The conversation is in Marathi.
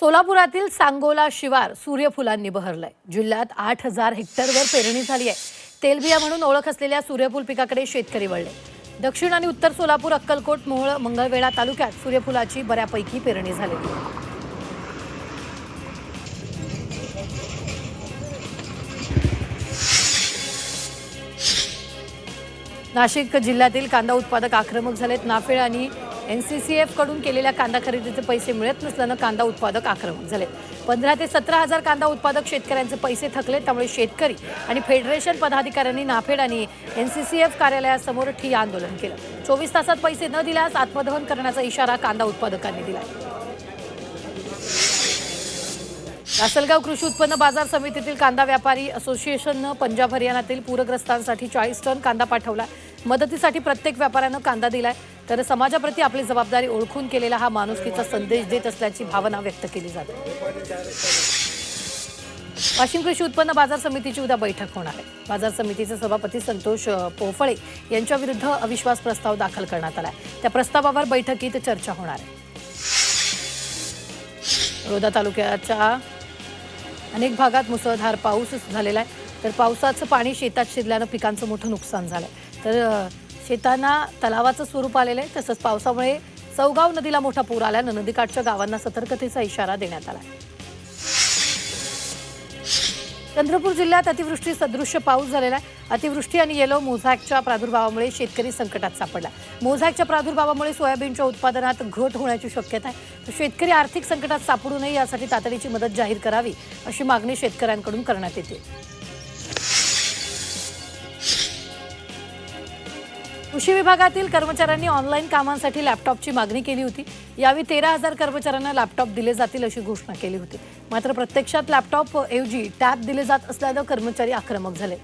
सोलापुरातील सांगोला शिवार सूर्यफुलांनी बहरलंय. जिल्ह्यात आठ हजार हेक्टरवर पेरणी झाली आहे. तेलबिया म्हणून ओळख असलेल्या सूर्यफूल पिकाकडे शेतकरी वळले. दक्षिण आणि उत्तर सोलापूर अक्कलकोट मोहोळ मंगळवेढा तालुक्यात सूर्यफुलाची बऱ्यापैकी पेरणी झाली नाशिक जिल्ह्यातील कांदा उत्पादक आक्रमक झालेत. नाफेड आणि एन सी सी कडून केलेल्या कांदा खरेदीचे पैसे मिळत नसल्यानं कांदा उत्पादक आक्रमक झाले. पंधरा ते सतरा हजार कांदा उत्पादक शेतकऱ्यांचे पैसे थकले त्यामुळे शेतकरी आणि फेडरेशन पदाधिकाऱ्यांनी नाफेड आणि एनसीसीएफ कार्यालयासमोर ठिय्या आंदोलन केलं. चोवीस तासात पैसे न दिल्यास आत्मदहन करण्याचा इशारा कांदा उत्पादकांनी दिला लासलगाव कृषी उत्पन्न बाजार समितीतील कांदा व्यापारी असोसिएशननं पंजाब हरियाणातील पूरग्रस्तांसाठी चाळीस टन कांदा पाठवला. मदतीसाठी प्रत्येक व्यापाऱ्यानं कांदा दिलाय. तर समाजाप्रती आपली जबाबदारी ओळखून केलेला हा माणुसकीचा संदेश देत असल्याची भावना व्यक्त केली जाते. वाशिम कृषी उत्पन्न बाजार समितीची उद्या बैठक होणार आहे. बाजार समितीचे सभापती संतोष पोफळे यांच्या विरुद्ध अविश्वास प्रस्ताव दाखल करण्यात आला आहे त्या प्रस्तावावर बैठकीत चर्चा होणार आहे. रोदा तालुक्याच्या अनेक भागात मुसळधार पाऊस झालेला आहे. तर पावसाचं पाणी शेतात शिरल्यानं पिकांचं मोठं नुकसान झालं तर शेतांना तलावाचं स्वरूप आलेलं आहे. तसंच पावसामुळे चौगाव नदीला मोठा पूर आल्यानं नदीकाठच्या गावांना सतर्कतेचा इशारा देण्यात आला आहे. चंद्रपूर जिल्ह्यात अतिवृष्टी सदृश्य पाऊस झालेला आहे. अतिवृष्टी आणि येलो मोझॅकच्या प्रादुर्भावामुळे शेतकरी संकटात सापडला. मोझॅकच्या प्रादुर्भावामुळे सोयाबीनच्या उत्पादनात घट होण्याची शक्यता आहे. शेतकरी आर्थिक संकटात सापडू नये यासाठी तातडीची मदत जाहीर करावी अशी मागणी शेतकऱ्यांकडून करण्यात येते. कृषी विभागातील कर्मचाऱ्यांनी ऑनलाईन कामांसाठी लॅपटॉपची मागणी केली होती. यावेळी तेरा हजार कर्मचाऱ्यांना लॅपटॉप दिले जातील अशी घोषणा केली होती. मात्र प्रत्यक्षात लॅपटॉप ऐवजी टॅब दिले जात असल्यानं कर्मचारी आक्रमक झाले.